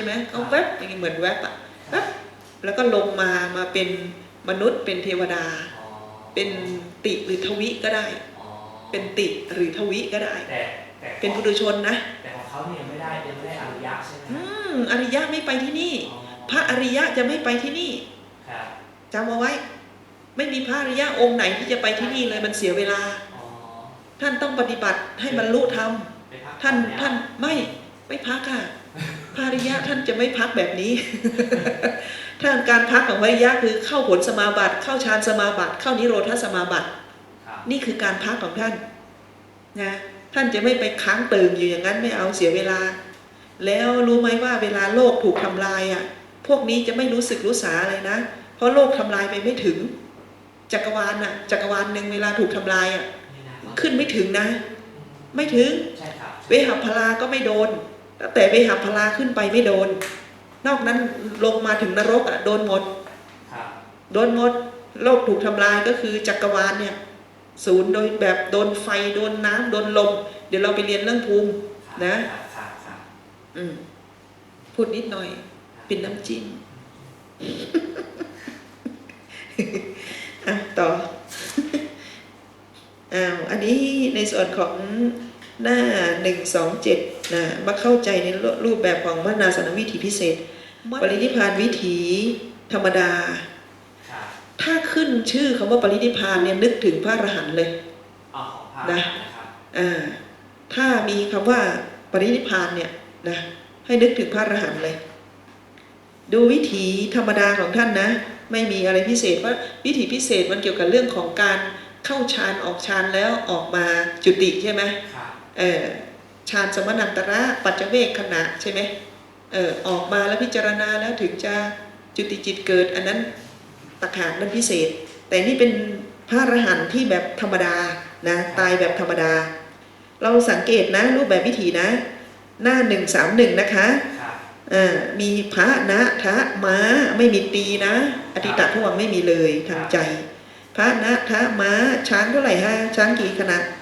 ช่ไหมเขาแวบอย่างนี้เหมือนแวบอะแวบแล้วก็ลงมามาเป็นมนุษย์เป็นเทวดาอ๋อเป็นติหรือทวิก็ได้อ๋อเป็นติหรือทวิก็ได้ แต่แต่เป็นปุถุชนนะ แต่ของเขาเนี่ยยังไม่ได้ยังไม่ได้อนุญาตใช่ไหมอืมอริยะไม่ไปที่นี่อ๋อพระอริยะจะไม่ไปที่นี่ครับจำเอาไว้ ไม่มีพระอริยะองค์ไหนที่จะไปที่นี่เลยมันเสียเวลา อ๋อท่านต้องปฏิบัติให้บรรลุธรรมไปพักท่านผ่อท่านไม่ไม่พักค่ะ พระอริยะท่านจะไม่พักแบบนี้ท่านการพักของพระอริยะคือเข้าผลสมาบัติ เข้าฌานสมาบัติ เข้านิโรธสมาบัติครับนี่คือการพักของท่านนะท่านจะไม่ไปค้างตึงอยู่อย่างนั้นไม่เอาเสียเวลา แล้วรู้ไหมว่าเวลาโลกถูกทำลายอะ พวกนี้จะไม่รู้สึกรู้สาอะไรนะ เพราะโลกทำลายไปไม่ถึง จักรวาลน่ะ จักรวาลหนึ่งเวลาถูกทำลายอะนี่นะขึ้นไม่ถึงนะ ไม่ถึงใช่ครับเวหัพพลาก็ไม่โดน แต่เวหัพพลาขึ้นไปไม่โดน นอกนั้นลงมาถึงนรกอะโดนหมดครับโดนหมด โลกถูกทำลายก็คือจักรวาลเนี่ย ศูนย์โดยแบบโดนไฟโดนน้ำโดนลม เดี๋ยวเราไปเรียนเรื่องภูมิครับนะครับครับครับอืมพูดนิดหน่อย เป็นน้ำจิ้มอะต่ออ้าวอันนี้ในส่วนของ หน้าหนึ่งสองเจ็ดนะมาเข้าใจในรูปแบบของมนาสนวิถีพิเศษ ปรินิพพานวิถีธรรมดาครับถ้าขึ้นชื่อคำว่าปรินิพพานเนี่ยนึกถึงพระอรหันต์เลยอ๋อของภาพนะนะครับอ่าถ้ามีคำว่าปรินิพพานเนี่ยนะให้นึกถึงพระอรหันต์เลย ดูวิถีธรรมดาของท่านนะ ไม่มีอะไรพิเศษเพราะวิถีพิเศษมันเกี่ยวกับเรื่องของการเข้าฌานออกฌานแล้วออกมาจุติใช่ไหมครับเออ ฌานสมนันตระปัจเจเวกขณะใช่ไหมเออออกมาแล้วพิจารณาแล้วถึงจะจุติจิตเกิด อันนั้นตะขานนั้นพิเศษ แต่นี่เป็นพระอรหันต์ที่แบบธรรมดานะตายแบบธรรมดา เราสังเกตนะรูปแบบวิถีนะ หน้าหนึ่งสามหนึ่งนะคะครับอ่ามีพระนะทะม้าไม่มีตีนะ อธิตะทวังไม่มีเลยทางใจ พระนะทะม้าช้างเท่าไหร่ฮะช้างกี่ขนาดชาติหน้า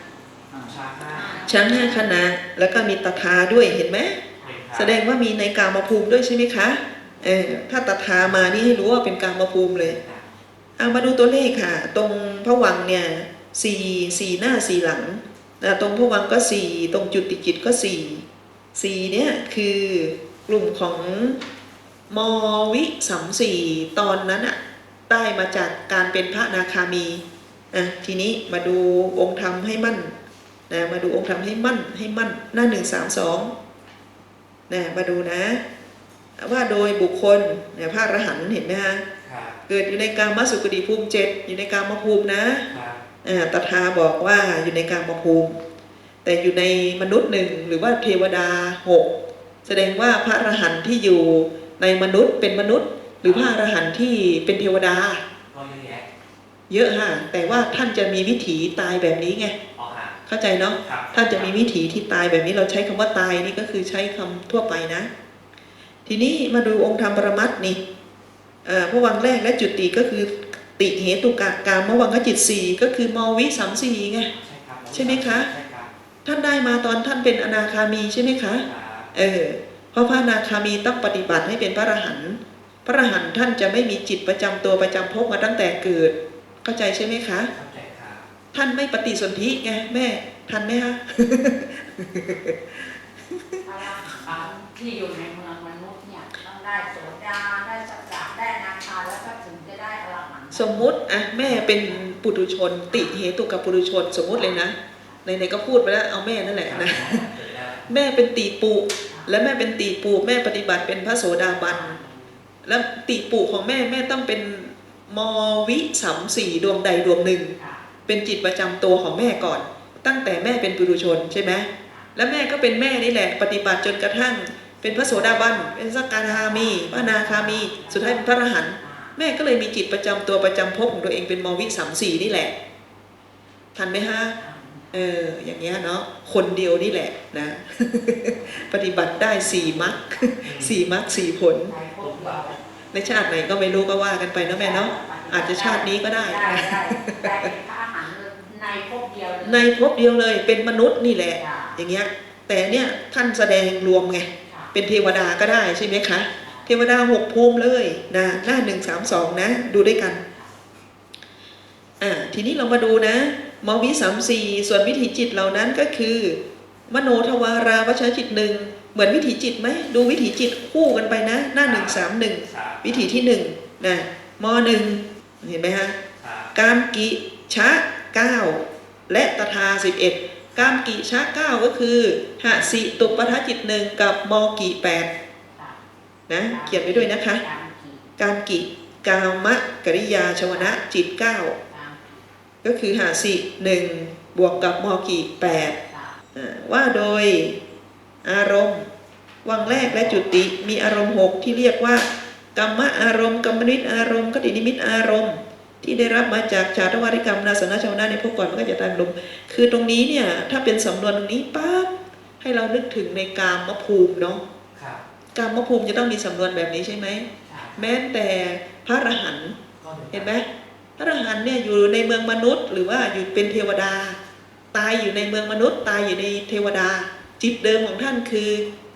ช้างห้าขนาดแล้วก็มีตถาด้วยเห็นไหมเห็นครับแสดงว่ามีในกามภูมิด้วยใช่ไหมคะเออถ้าตถามานี่ให้รู้ว่าเป็นกามภูมิเลยเอามาดูตัวเลขค่ะ ตรงพระวังเนี่ยสี่สี่หน้าสี่หลังนะตรงพระวังก็สี่ตรงจุดติจิตก็สี่สี่เนี่ยคือกลุ่มของมวิสัมสีตอนนั้นอะได้มาจากการเป็นพระนาคามีอะทีนี้มาดูองค์ธรรมให้มั่น นะมาดูองค์ธรรมให้มั่นให้มั่นหน้าหนึ่งสามสองนะมาดูนะ ว่าโดยบุคคลเนี่ยพระอรหันต์เห็นไหมฮะครับเกิดอยู่ในกามสุกติภูมิเจ็ดอยู่ในกามภูมินะครับอ่าตถาบอกว่าอยู่ในกามภูมิ แต่อยู่ในมนุษย์หนึ่งหรือว่าเทวดาหกแสดงว่าพระอรหันต์ที่อยู่ในมนุษย์เป็นมนุษย์ หรือพระอรหันต์ที่เป็นเทวดาก็เยอะแยะเยอะฮะแต่ว่าท่านจะมีวิถีตายแบบนี้ไงอ๋อฮะ เข้าใจเนาะครับท่านจะมีวิถีที่ตายแบบนี้เราใช้คำว่าตายนี่ก็คือใช้คำทั่วไปนะ ทีนี้มาดูองค์ธรรมปรมัตถ์นี่เอ่อพระวังแรกและจุติก็คือติเหตุกะกามวังคจิตสี่ก็คือมวิสามสี่ไงใช่ครับใช่ไหมคะใช่ครับท่านได้มาตอนท่านเป็นอนาคามีใช่ไหมคะครับเออเพราะพระอนาคามีต้องปฏิบัติให้เป็นพระอรหันต์พระอรหันต์ท่านจะไม่มีจิตประจำตัวประจำภพมาตั้งแต่เกิด เข้าใจใช่ไหมคะเข้าใจครับ ท่านไม่ปฏิสนธิไงแม่ ทันไหมคะอรหันต์ที่อยู่ในเมืองมนุษย์เนี่ยต้องได้โสดาได้สัจจะได้อนาคาแล้วก็ถึงจะได้อรหันต์สมมุติอะแม่เป็นปุถุชน ติเหตุกับปุถุชนสมมุติเลยนะในในๆก็พูดไปแล้วเอาแม่นั่นแหละนะเกิดแล้วแม่เป็นตีปุและแม่เป็นตีปุแม่ปฏิบัติเป็นพระโสดาบันแล้วตีปุของแม่แม่ต้องเป็นมวิสัมสีดวงใดดวงหนึ่งค่ะ เป็นจิตประจำตัวของแม่ก่อน ตั้งแต่แม่เป็นปุถุชนใช่ไหมแล้วแม่ก็เป็นแม่นี่แหละ ปฏิบัติจนกระทั่ง เป็นพระโสดาบันเป็นสักการามีพระนาคามี สุดท้ายเป็นพระอรหันต์แม่ก็เลยมีจิตประจำตัวประจำภพของตัวเองเป็นมวิสามสี่นี่แหละ ทันไหมฮะเอออย่างเงี้ยเนาะคนเดียวนี่แหละนะ ปฏิบัติได้สี่มรรคสี่มรรคสี่ผล ในชาติไหนก็ไม่รู้ก็ว่ากันไปนะแม่เนาะอาจจะชาตินี้ก็ได้ได้นะ ได้ได้เป็นพระอรหันต์ในพวกเดียวเลยในภพเดียวเลยเป็นมนุษย์นี่แหละจ้ะอย่างเงี้ยแต่เนี่ยท่านแสดงรวมไงค่ะเป็นเทวดาก็ได้ใช่ไหมคะ เทวดาหกภูมิเลยนะหน้าหนึ่งสามสองนะ ดูด้วยกันอ่าทีนี้เรามาดูนะมวิสามสี่ส่วนวิถีจิตเหล่านั้นก็คือ มโนทวาราวชจิตหนึ่งเหมือนวิถีจิตไหมดูวิถีจิตคู่กันไปนะ หน้าหนึ่งสามหนึ่งครับวิถีที่หนึ่งนะมหนึ่งเห็นไหมฮะครับกามกิชะ เก้าและตถาสิบเอ็ดกามกิชะเก้าก็คือหะสิตุปทจิตหนึ่งกับมกิแปดนะเขียนไว้ด้วยนะคะ กามกิกามะกริยาชวนะจิตเก้าก็คือหาสิหนึ่งบวกกับมกิแปดว่าโดยอารมณ์วังแรกและจุติมีอารมณ์หกที่เรียกว่ากรรมะอารมณ์กรรมนิตอารมณ์คตินิมิตอารมณ์ ที่ได้รับมาจากชาตวาริกรรมนาสนะชาวนะในพวกก่อนมันก็จะตามลมคือตรงนี้เนี่ยถ้าเป็นสำนวนตรงนี้ปั๊บให้เรานึกถึงในกามภูมิเนาะครับกามภูมิจะต้องมีสำนวนแบบนี้ใช่ไหมแม้แต่พระอรหันต์ก็เห็นไหมพระอรหันต์เนี่ยอยู่ในเมืองมนุษย์ หรือว่าอยู่เป็นเทวดา ตายอยู่ในเมืองมนุษย์ ตายอยู่ในเทวดา จิตเดิมของท่านคือ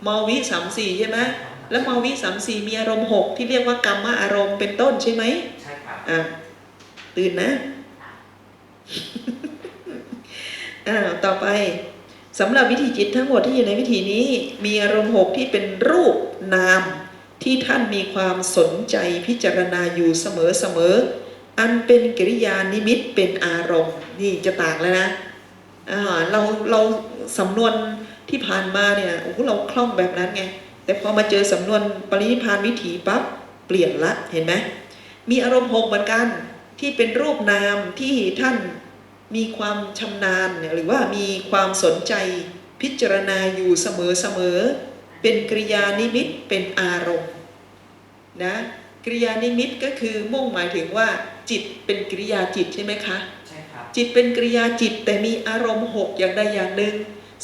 มวิสามสี่ใช่ไหมแล้วมวิสามสี่มีอารมณ์หกที่เรียกว่ากรรมอารมณ์เป็นต้นใช่ไหมใช่ครับอะ ตื่นนะอ่าต่อไปสำหรับวิธีจิตทั้งหมดที่อยู่ในวิธีนี้ มีอารมณ์หกที่เป็นรูปนามที่ท่านมีความสนใจพิจารณาอยู่เสมอเสมอ อันเป็นกิริยานิมิตเป็นอารมณ์นี่จะต่างแล้วนะอ่าเราเราสำนวนที่ผ่านมาเนี่ยโอ้โหเราคล่องแบบนั้นไง แต่พอมาเจอสำนวนปรินิพพานวิถีปั๊บเปลี่ยนละเห็นไหมมีอารมณ์หกเหมือนกัน ที่เป็นรูปนามที่ท่านมีความชำนาญเนี่ยหรือว่ามีความสนใจพิจารณาอยู่เสมอเสมอๆเป็นกริยานิมิตเป็นอารมณ์นะกริยานิมิตก็คือมุ่งหมายถึงว่า จิตเป็นกริยาจิตใช่ไหมคะใช่ครับจิตเป็นกริยาจิตแต่มีอารมณ์หกอย่างใดอย่างหนึ่ง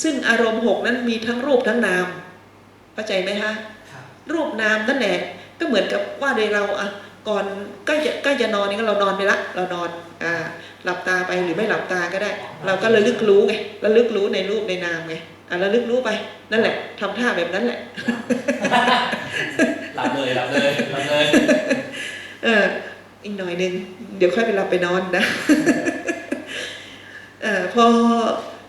ซึ่งอารมณ์หกนั้นมีทั้งรูปทั้งนามเข้าใจไหมคะครับรูปนามนั่นแหละก็เหมือนกับว่าในเราอะ ก่อนใกล้จะใกล้จะนอนนี่ก็เรานอนไปละเรานอนอ่าหลับตาไปหรือไม่หลับตาก็ได้ เราก็ระลึกรู้ไงระลึกรู้ในรูปในนามไงอะระลึกรู้ไปนั่นแหละทำท่าแบบนั้นแหละหลับเลยหลับเลยหลับเลยเอออีกหน่อยหนึ่งเดี๋ยวค่อยไปหลับไปนอนนะเออพอ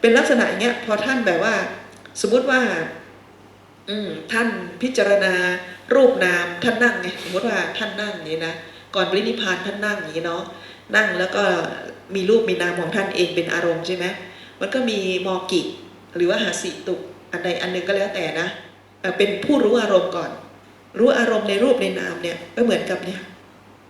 เป็นลักษณะอย่างเงี้ยพอท่านแบบว่า สมมุติว่าอืม ท่านพิจารณารูปนามท่านนั่งไงสมมติว่าท่านนั่งอย่างนี้นะก่อนปรินิพพานท่านนั่งอย่างนี้เนาะนั่งแล้วก็มีรูปมีนามของท่านเองเป็นอารมณ์ใช่ไหมมันก็มีมอกิหรือว่าหาสิตุอันใดอันหนึ่งก็แล้วแต่นะเอ่อเป็นผู้รู้อารมณ์ก่อน รู้อารมณ์ในรูปในนามเนี่ยก็เหมือนกับเนี่ย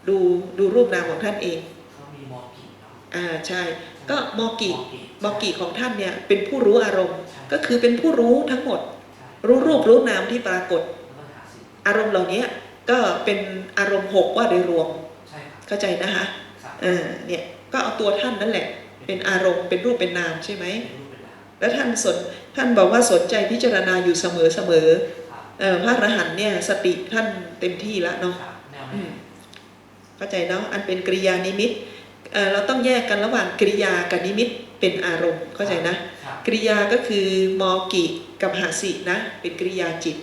ดูดูรูปนามของท่านเองเขามีมอกิเนาะอ่าใช่ก็มอกิมอกิมอกิของท่านเนี่ยเป็นผู้รู้อารมณ์ใช่ก็คือเป็นผู้รู้ทั้งหมดใช่ รู้รูปรู้นามที่ปรากฏแล้วก็หาสิอารมณ์เหล่านี้ก็เป็นอารมณ์หกว่าโดยรวมใช่ครับเข้าใจนะคะครับอ่าเนี่ยก็เอาตัวท่านนั่นแหละ เป็นอารมณ์เป็นรูปเป็นนามใช่ไหมเป็นรูปเป็นนามแล้วท่านสนท่านบอกว่าสนใจพิจารณาอยู่เสมอเสมอครับเออพระอรหันต์เนี่ยสติท่านเต็มที่แล้วเนาะครับแนวอืแน่มเข้าใจเนาะอันเป็นกริยานิมิตเอ่อเราต้องแยกกันระหว่างกริยากับนิมิต เป็นอารมณ์เข้าใจนะครับกริยาก็คือมอกิกับหาสินะ เป็นกริยาจิต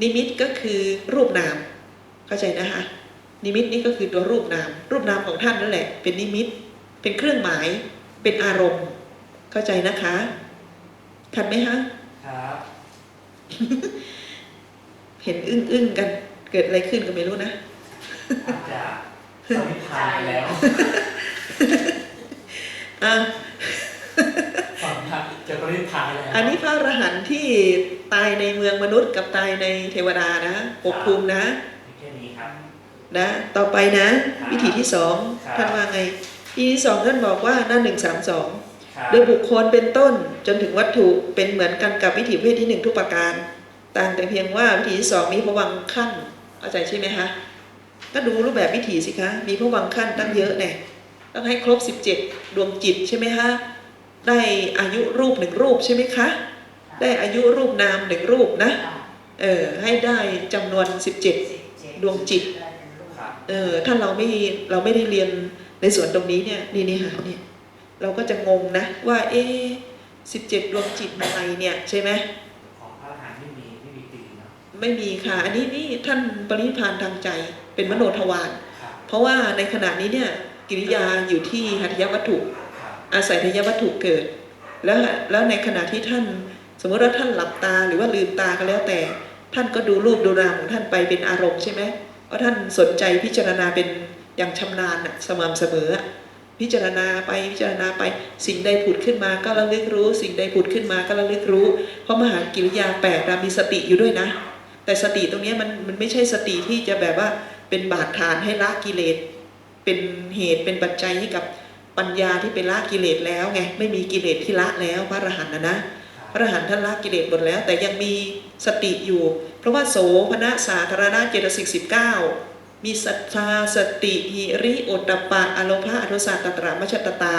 นิมิตก็คือรูปนาม เข้าใจนะคะนิมิตนี่ก็คือตัวรูปนาม รูปนามของท่านนั่นแหละ เป็นนิมิต เป็นเครื่องหมาย เป็นอารมณ์ เข้าใจนะคะทันไหมฮะครับเห็นอึ้งอึ้งๆกัน เกิดอะไรขึ้นก็ไม่รู้นะอาจจะสวิตช์ทานไปแล้วอะ ฝั่งทางจะปริพานแล้วอันนี้พระอรหันต์ที่ตายในเมืองมนุษย์กับตายในเทวดานะหกภูมินะแค่นี้ครับนะต่อไปนะครับวิธีที่สองครับท่านว่าไงวิธีที่สองท่านบอกว่าหน้าหนึ่งสามสองครับโดยบุคคลเป็นต้นจนถึงวัตถุเป็นเหมือนกันกับวิถีประเพศที่หนึ่งทุกประการ ต่างแต่เพียงว่าวิถีที่สองมีพวังค์ขั้นเข้าใจใช่ไหมคะก็ดูรูปแบบวิถีสิคะ มีพวังค์ขั้นตั้งเยอะแน่ต้องให้ครบ 17 ดวงจิตใช่ไหมคะ ได้อายุรูปหนึ่งรูปใช่ไหมคะ ได้อายุรูปนามหนึ่งรูปนะ เออให้ได้จำนวน 17 ดวงจิตครับเออถ้าเราไม่เราไม่ได้เรียนในส่วนตรงนี้เนี่ยนี่นี่ค่ะเนี่ยเราก็จะงงนะว่า เอ๊สิบเจ็ดดวงจิตอะไรเนี่ยใช่ไหมของพระอรหันต์ไม่มีไม่มีตีเนาะไม่มีค่ะ อันนี้นี่ท่านปรินิพพานทางใจเป็นมโนทวารครับเพราะว่าในขณะนี้เนี่ยกิริยาอยู่ที่หัตถยวัตถุครับ อาศัยทยวัตถุเกิด แล้วแล้วในขณะที่ท่าน สมมติว่าท่านหลับตาหรือว่าลืมตาก็แล้วแต่ ท่านก็ดูรูปดูรามของท่านไปเป็นอารมณ์ใช่ไหมเพราะท่านสนใจพิจารณาเป็นอย่างชำนาญสม่ำเสมอพิจารณาไปพิจารณาไปสิ่งใดผุดขึ้นมาก็ระลึกรู้ สิ่งใดผุดขึ้นมาก็ระลึกรู้ เพราะมหากิริยาแปดเรามีสติอยู่ด้วยนะ แต่สติตรงนี้มันมันไม่ใช่สติที่จะแบบว่าเป็นบาดฐานให้ละกิเลส เป็นเหตุเป็นปัจจัยให้กับ ปัญญาที่เป็นละกิเลสแล้วไงไม่มีกิเลสที่ละแล้วพระอรหันต์นะนะพระอรหันต์ท่านละกิเลสหมดแล้ว แต่ยังมีสติอยู่ เพราะว่าโสภณะสาธารณะเจตสิกสิบเก้ามีศรัทธาสติหิริโอตตปปะอโลภะอโทสะตตระมัชตตา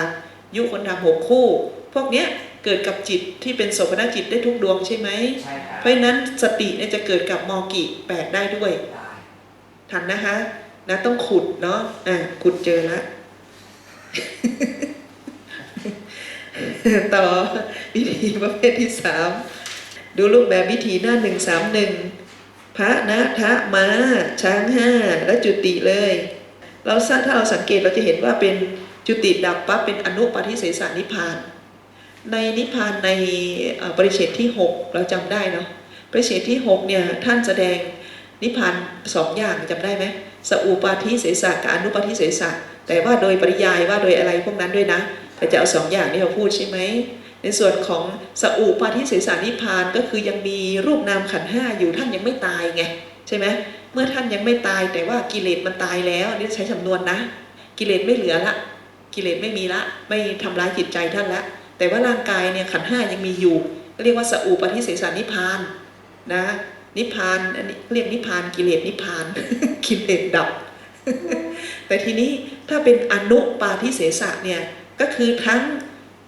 ยุคนธรรมหกคู่ พวกเนี้ยเกิดกับจิตที่เป็นโสภณจิตได้ทุกดวงใช่ไหมใช่ครับเพราะฉะนั้นสติเนี่ยจะเกิดกับมอกิแปดได้ด้วยได้ทันนะคะนะต้องขุดเนาะอะขุดเจอแล้ว ต่อวิธีประเภทที่สามดูรูปแบบวิธีหน้าหนึ่งสามหนึ่งพระนะทะมาช้างห้าและจุติเลย เราถ้าเราสังเกตเราจะเห็นว่าเป็นจุติดับปั๊บเป็นอนุปาทิเสสานิพาน ในนิพานในปริเฉดที่ 6 เราจำได้เนาะปริเฉดที่ 6 เนี่ย ท่านแสดงนิพานสองอย่างจำได้ไหมสอุปาทิเสสะกับอนุปาทิเสสะ แต่ว่าโดยปริยายว่าโดยอะไรพวกนั้นด้วยนะแต่จะเอาสองอย่างนี้มาพูดใช่ไหมในส่วนของสอุปาทิเสสานิพานก็คือยังมีรูปนามขันห้าอยู่ท่านยังไม่ตายไงใช่ไหมเมื่อท่านยังไม่ตายแต่ว่ากิเลสมันตายแล้วนี่ใช้สำนวนนะ กิเลสไม่เหลือละ กิเลสไม่มีละ ไม่ทำร้ายจิตใจท่านละ แต่ว่าร่างกายเนี่ยขันห้ายังมีอยู่ก็เรียกว่าสอุปาทิเสสานิพานนะ นิพานอันนี้เรียกนิพานกิเลสนิพานกิเลสดับ แต่ทีนี้ถ้าเป็นอนุปาทิเสสะเนี่ยก็คือทั้ง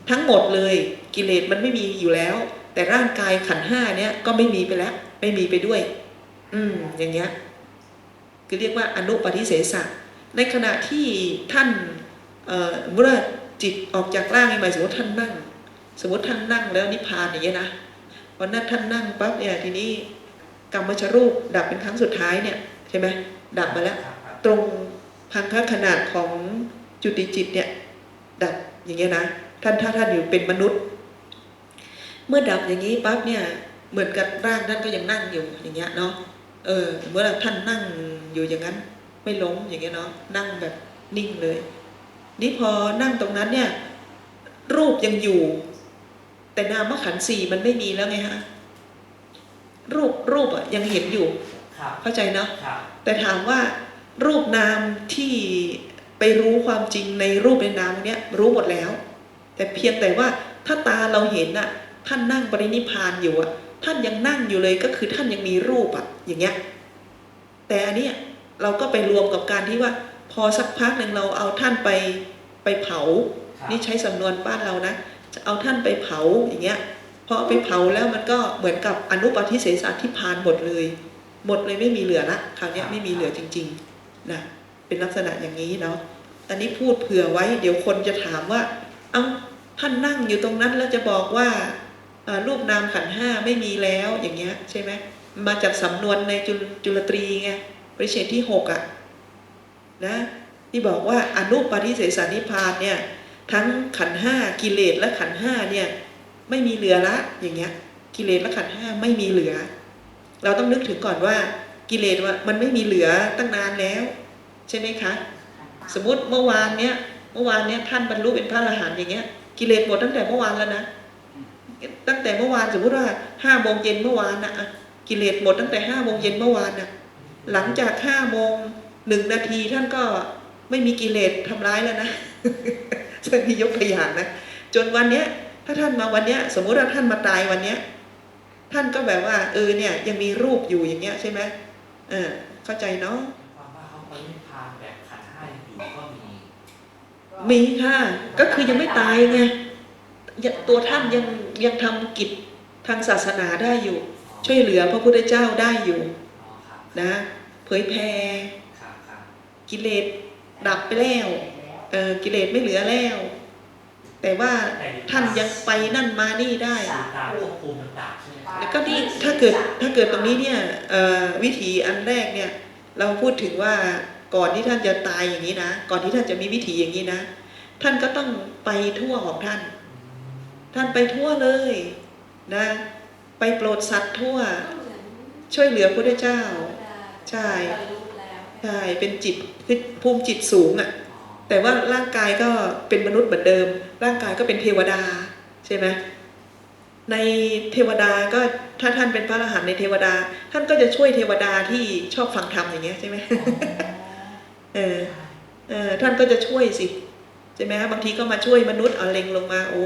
ทั้งหมดเลยกิเลสมันไม่มีอยู่แล้ว แต่ร่างกายขันห้าเนี่ยก็ไม่มีไปแล้ว ไม่มีไปด้วย อืมอย่างเงี้ยคือเรียกว่าอนุปาทิเสสะในขณะที่ท่านเมื่อจิตออกจากร่างใหม่ๆสมมติท่านนั่ง สมมติท่านนั่งแล้วนิพพานอย่างเงี้ยนะวันนั้นท่านนั่งปั๊บเนี่ยทีนี้กรรมชรูปดับเป็นครั้งสุดท้ายเนี่ยใช่ไหมดับมาแล้ว ตรง พังคขนาดของจุติจิตเนี่ยดับอย่างเงี้ยนะท่านถ้าท่านอยู่เป็นมนุษย์ เมื่อดับอย่างนี้ปั๊บเนี่ยเหมือนกับร่างท่านก็ยังนั่งอยู่อย่างเงี้ยเนาะเออเมื่อท่านนั่งอยู่อย่างนั้น ไม่ล้มอย่างเงี้ยเนาะนั่งแบบนิ่งเลย นี่พอนั่งตรงนั้นเนี่ย รูปยังอยู่ แต่นามขันธ์สี่มันไม่มีแล้วไงฮะรูปรูปอะยังเห็นอยู่ครับเข้าใจเนาะครับแต่ถามว่า รูปนามที่ไปรู้ความจริงในรูปในนามเนี้ยรู้หมดแล้ว แต่เพียงแต่ว่าถ้าตาเราเห็นน่ะท่านนั่งปรินิพพานอยู่อะ ท่านยังนั่งอยู่เลยก็คือท่านยังมีรูปอะอย่างเงี้ยแต่อันเนี้ยเราก็ไปรวมกับการที่ว่า พอสักพักหนึ่งเราเอาท่านไปไปเผาครับนี่ใช้สำนวนบ้านเรานะจะเอาท่านไปเผาอย่างเงี้ยพอเอาไปเผาแล้วมันก็เหมือนกับอนุปาทิเสสาทิพานหมดเลย หมดเลยไม่มีเหลือละคราวเนี้ยไม่มีเหลือจริง ๆ นะเป็นลักษณะอย่างนี้เนาะอันนี้พูดเผื่อไว้ เดี๋ยวคนจะถามว่า เอ้าท่านนั่งอยู่ตรงนั้นแล้วจะบอกว่ารูปนามขันห้าไม่มีแล้วอย่างเงี้ยใช่ไหมมาจากสำนวนในจุลจลตรีไงปริเชตที่หกอะนะที่บอกว่าอนุปาทิเสสานิพพานเนี่ยทั้งขันห้ากิเลสและขันห้าเนี่ยไม่มีเหลือละอย่างเงี้ยกิเลสและขันห้าไม่มีเหลือ เราต้องนึกถึงก่อนว่า กิเลสว่ามันไม่มีเหลือตั้งนานแล้ว ใช่ไหมคะ สมมติเมื่อวานเนี้ยเมื่อวานเนี้ยท่านบรรลุเป็นพระอรหันต์อย่างเงี้ย กิเลสหมดตั้งแต่เมื่อวานแล้วนะตั้งแต่เมื่อวานสมมติว่าห้าโมงเย็นเมื่อวานนะอะกิเลสหมดตั้งแต่ห้าโมงเย็นเมื่อวานน่ะหลังจากห้าโมงหนึ่งนาทีท่านก็ไม่มีกิเลสทำร้ายแล้วนะท่านนี่ยกตัวอย่างนะจนวันเนี้ย ถ้าท่านมาวันเนี้ย สมมุติว่าท่านมาตายวันเนี้ย ท่านก็แบบว่า เออเนี่ย ยังมีรูปอยู่อย่างเงี้ยใช่ไหม เออเข้าใจเนาะความว่าเขาปรินิพพานแบบขันธ์ห้ายังอยู่ก็มีมีค่ะ ก็คือยังไม่ตายไงยังตัวท่านยังยังทำกิจทางศาสนาได้อยู่ ช่วยเหลือพระพุทธเจ้าได้อยู่อ๋อครับนะ เผยแผ่ครับครับกิเลสดับไปแล้วเออกิเลสไม่เหลือแล้ว แต่ว่าท่านยังไปนั่นมานี่ได้ตามควบคุมต่าง ๆใช่ไหมครับแล้วก็นี่ถ้าเกิดถ้าเกิดตรงนี้เนี่ยเอ่อวิถีอันแรกเนี่ยเราพูดถึงว่าก่อนที่ท่านจะตายอย่างนี้นะ ก่อนที่ท่านจะมีวิถีอย่างนี้นะ ท่านก็ต้องไปทั่วของท่าน ท่านไปทั่วเลยนะ ไปโปรดสัตว์ทั่ว ช่วยเหลือพระพุทธเจ้า ใช่ใช่เป็นจิตคือภูมิจิตสูงอะ่ะแต่ว่าร่างกายก็เป็นมนุษย์เหมือนเดิม ร่างกายก็เป็นเทวดาใช่ไหม ในเทวดาก็ถ้าท่านเป็นพระอรหันต์ในเทวดา ท่านก็จะช่วยเทวดาที่ชอบฟังธรรมอย่างเงี้ยใช่ไหมเออเออท่านก็จะช่วยสิใช่ไหมฮะบางทีก็มาช่วยมนุษย์เอาเล็งลงมา โอ้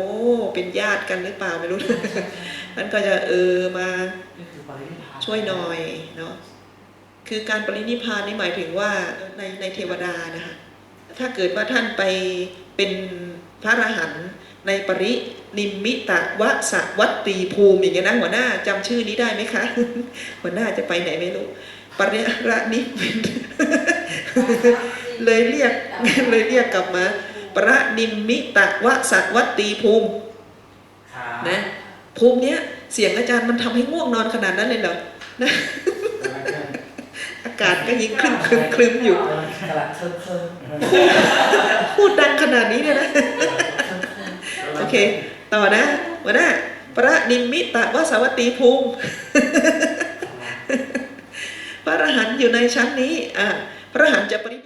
เป็นญาติกันหรือเปล่าไม่รู้ท่านก็จะเออมาช่วยหน่อยเนาะคือการปรินิพพานนี่หมายถึงว่าในในเทวดานะคะถ้าเกิดว่าท่านไปเป็นพระอรหันต์ ในปรินิมมิตะวะสวัตตีภูมิอย่างเงี้ยนะหัวหน้าจำชื่อนี้ได้ไหมคะ หัวหน้าจะไปไหนไม่รู้ปริระนิมิตเลยเรียกเลยเรียกกลับมาประนิมมิตะวะสวัตตีภูมิครับนะภูมิเนี้ยเสียงอาจารย์มันทำให้ง่วงนอนขนาดนั้นเลยเหรออากาศก็ยิ่งคลึ้มคลึ้มคลึ้มอยู่กำลังเคลิ้มเคลิ้มพูดดังขนาดนี้เนี่ยนะโอ เค ต่อนะหัวหน้าประนิมมิตะวสวัตตีภูมิ พระอรหันต์อยู่ในชั้นนี้อ่าพระอรหันต์จะปรินิ